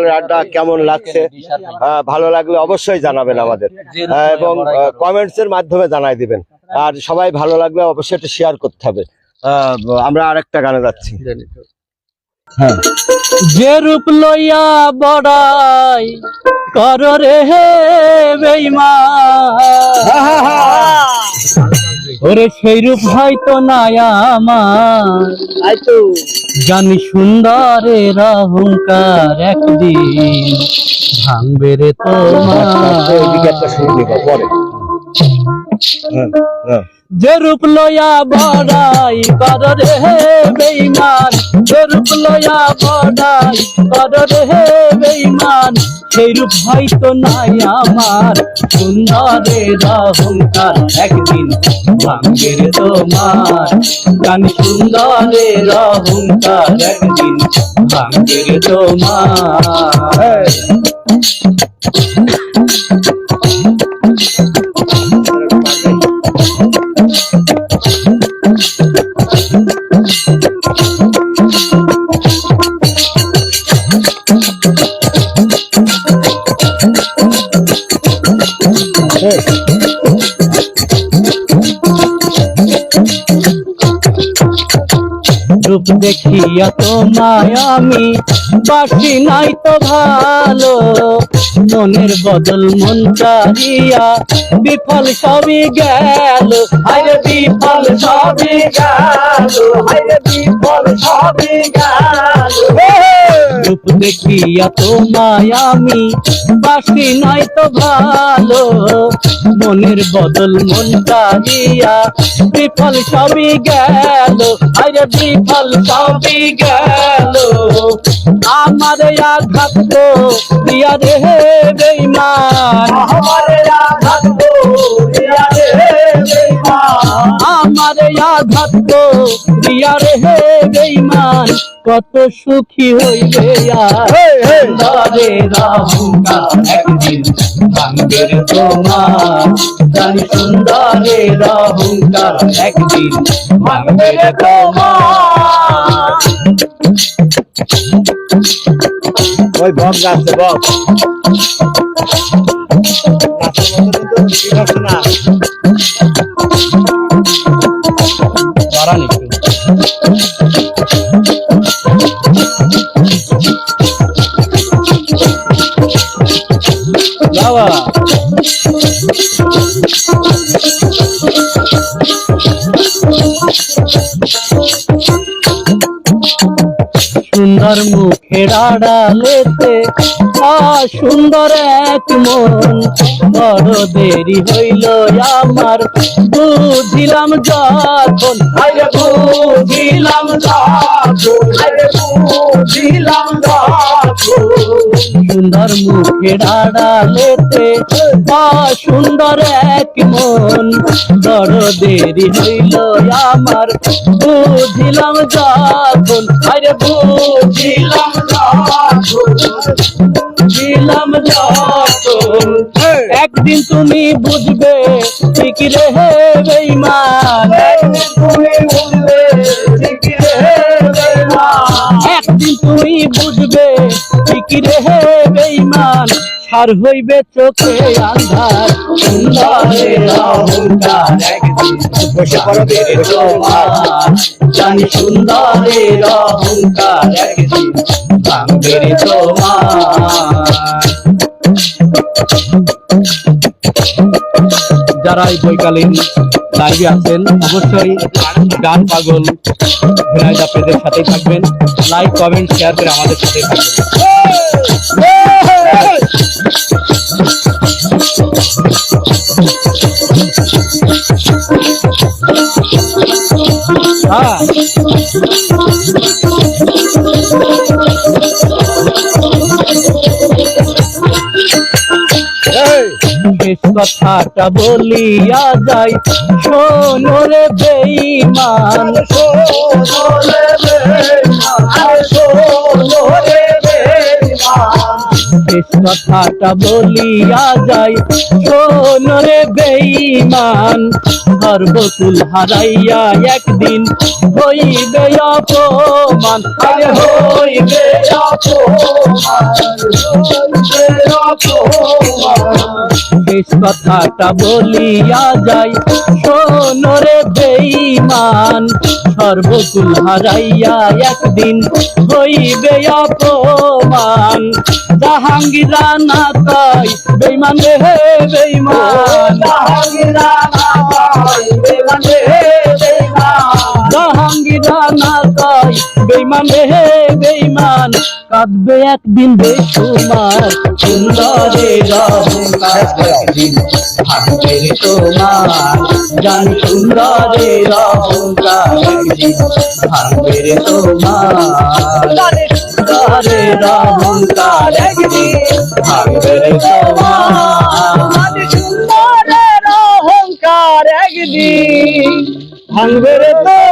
সকালের আড্ডা কেমন লাগছে? ভালো লাগলে অবশ্যই জানাবেন আমাদের। এবং কমেন্টস এর মাধ্যমে জানাই দিবেন। আর সবাই ভালো লাগলে অবশ্যই এটা শেয়ার করতে হবে। আহ, আমরা আরেকটা গানে যাচ্ছি। যে রূপ লইয়া বড়াই কর রে হে ওরে সেই রূপ হয়তো নাই আমার। জানি সুন্দরের অহংকার একদিন ভাঙবে রে এদিকে একটা তোমার যে রূপ লয়া বড়াই কর রে হে বেঈমান, যে রূপ লয়া বড়াই কর রে হে বেঈমান, সেই রূপ হয়তো নাই আমার। সুন্দরের অহংকার একদিন ভাঙ্গের তোমার। গান সুন্দরের অহংকার একদিন ভাঙ্গের তোমার। দেখিয়া তোমায় আমি বাসি নাই তো ভালো। মনের বদল মন চাহিয়া বিফল সবই গেল। আরে বিফল সবই গেল সবই রূপ দেখিয়া তোমায় আমি বাসি নাই তো ভালো। মনের বদল মন চাহিয়া বিফল সবই গেল আরে বিফল সবই গেল। আমার আঘাত দিয়া রে বেইমান আমার আঘাত দিয়া রে আমার আঘাত তো দিয়া রে বেইমান কত সুখী হইবে ধরে রাহুকা একদিন ভাঙ্গের তোমার। জানি সুন্দরে একদিন ভাঙ্গের তোমার। ওই বক যাচ্ছে বক। না বাড়ান একটু বাবা। সুন্দর মুখের আড়ালেতে, আ সুন্দর এক মন। বড় দেরি হইল আমার, বুঝিলাম যখন। আরে বুঝিলাম যখন আরে বুঝিলাম যখন। সুন্দর মুখের আ সুন্দর এক মন। বড় দেরি হইল আমার, বুঝিলাম যখন। আরে বুঝিলাম বুঝিলাম যখন। একদিন তুমি বুঝবে ঠিক রে হে একদিন তুমি বুঝবে তুমি বুঝবে ঠিক রে হে বেঈমান, সার হইবে চোখে আন্ধার, সুন্দরে বসে তোমার। জানি ভাঙবে তোমার। যারা এই বৈকালীন লাইভে আছেন, অবশ্যই গান পাগল ভিনাইদ আপনাদের সাথেই থাকবেন। লাইক কমেন্ট শেয়ার করে আমাদের সাথে থাকবেন। হ্যাঁ। কথাটা বলিয়া যাই। শোনো রে বেঈমান কথাটা বলিয়া যাই শোন রে বেঈমান। সর্বকুল হারাইয়া একদিন হইবে অপমান। আরে হইবে শেষ কথাটা বলিয়া যাই শোন রে বেঈমান সর্বকুল হারাইয়া একদিন হইবে অপমান। জাহাঙ্গীর না কই বেঈমান রে বেঈমান। জাহাঙ্গীর না কই বেঈমান রে বেঈমান। জাহাঙ্গীর না কই বেঈমান রে বেঈমান, কাঁদবে একদিন বেসুমার সুন্দরের অহংকার একদিন ভাঙবে রে তোমার। জান সুন্দরের অহংকার একদিন ভাঙবে রে তোমার। সুন্দরের অহংকার একদিন ভাঙবে রে তোমার। অহংকার একদিন ভাঙবে রে তোমার